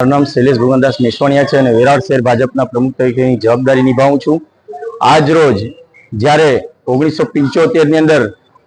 મારું નામ શૈલેષ ભુવનદાસ મેશ્વાણિયા છે અને વેરાવળ શહેર ભાજપના પ્રમુખ તરીકેની જવાબદારી નિભાવું છું. આજ રોજ જ્યારે ઓગણીસો પંચોતેરની અંદર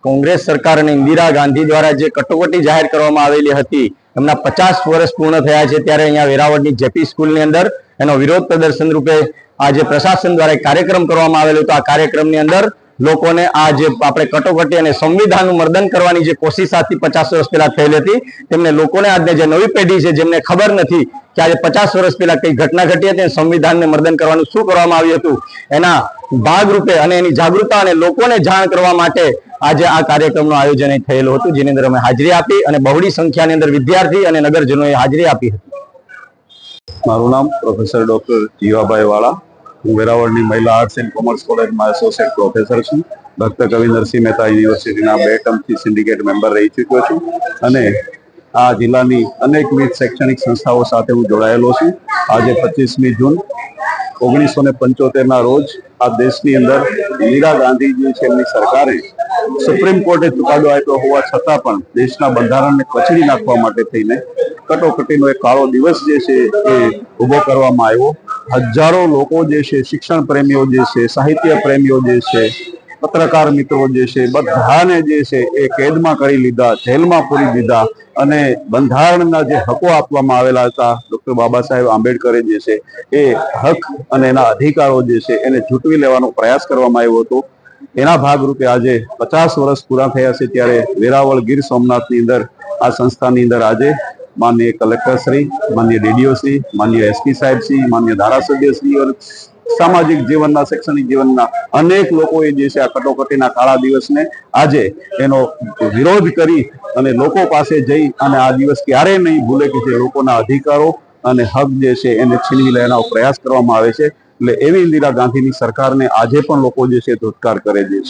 કોંગ્રેસ સરકાર અને ઇન્દિરા ગાંધી દ્વારા જે કટોકટી જાહેર કરવામાં આવેલી હતી, એમના પચાસ વર્ષ પૂર્ણ થયા છે ત્યારે અહીંયા વેરાવળની જેપી સ્કૂલની અંદર એનો વિરોધ પ્રદર્શન રૂપે આજે પ્રશાસન દ્વારા કાર્યક્રમ કરવામાં આવેલો હતો. આ કાર્યક્રમની અંદર લોકોને આ જે આપણે કટોકટી અને સંવિધાનનું મર્દન કરવાની જે કોશિશ આજથી પચાસ વર્ષ પહેલા થયેલી હતી, તેમને લોકોને આજની જે નવી પેઢી છે, જેમને ખબર નથી કે આજે પચાસ વર્ષ પહેલા કઈ ઘટના ઘટી હતી સંવિધાનને મર્દન કરવાનું શું કરવામાં આવ્યું હતું, એના ભાગરૂપે અને એની જાગૃતતા અને લોકોને જાણ કરવા માટે આજે આ કાર્યક્રમનું આયોજન થયેલું હતું, જેની અંદર અમે હાજરી આપી અને બહોળી સંખ્યાની અંદર વિદ્યાર્થી અને નગરજનોએ હાજરી આપી હતી. મારું નામ પ્રોફેસર ડોક્ટર જીવાભાઈ વાળા હું વેરાવળની મહિલા આર્ટ્સ એન્ડ કોમર્સ કોલેજમાં એસોસિએટ પ્રોફેસર છું. ભક્ત કવિ નરસિંહ મહેતા યુનિવર્સિટીના બે ટર્મથી સિન્ડિકેટ મેમ્બર રહી ચૂક્યો છું અને આ જિલ્લાની અનેકવિધ શૈક્ષણિક સંસ્થાઓ સાથે હું જોડાયેલો છું. આજે પચીસમી જૂન, ઓગણીસો ને પંચોતેરના રોજ આ દેશની અંદર ઇન્દિરા ગાંધીજી છે એમની સરકારે સુપ્રીમ કોર્ટે ચુકાદો આપ્યો હોવા છતાં પણ દેશના બંધારણને કચડી નાખવા માટે થઈને કટોકટીનો એક કાળો દિવસ જે છે એ ઊભો કરવામાં આવ્યો. હજારો લોકો જે છે, શિક્ષણ પ્રેમીઓ જે છે, સાહિત્ય પ્રેમીઓ જે છે, પત્રકાર મિત્રો જે છે, બધાને જે છે, એ કેદમાં કરી લીધા, જેલમાં પૂરી દીધા અને બંધારણના જે હકો આપવામાં આવેલા હતા, ડોક્ટર બાબા સાહેબ આંબેડકરે જે છે, એ હક અને એના અધિકારો જે છે, એને ઝૂંટવી લેવાનો પ્રયાસ કરવામાં આવ્યો હતો. એના ભાગરૂપે આજે પચાસ વર્ષ પૂરા થયા છે, ત્યારે વેરાવળ ગીર સોમનાથની અંદર, આ સંસ્થાની અંદર આજે માનનીય કલેક્ટર શ્રી માનનીય ડીડીઓ શ્રી માનનીય એસપી સાહેબ શ્રી માનનીય ધારાસભ્ય શ્રી અને સામાજિક જીવનના, શૈક્ષણિક જીવનના અનેક લોકોએ જે છે આ કટોકટીના કાળા દિવસને આજે એનો વિરોધ કરી અને લોકો પાસે જઈ અને આ દિવસ ક્યારેય નહીં ભૂલે કે જે લોકોના અધિકારો અને હક જે છે એને છીનવી લેવાનો પ્રયાસ કરવામાં આવે છે. એટલે એવી ઇન્દિરા ગાંધીની સરકારને આજે પણ લોકો જે છે ધોધકાર કરે છે.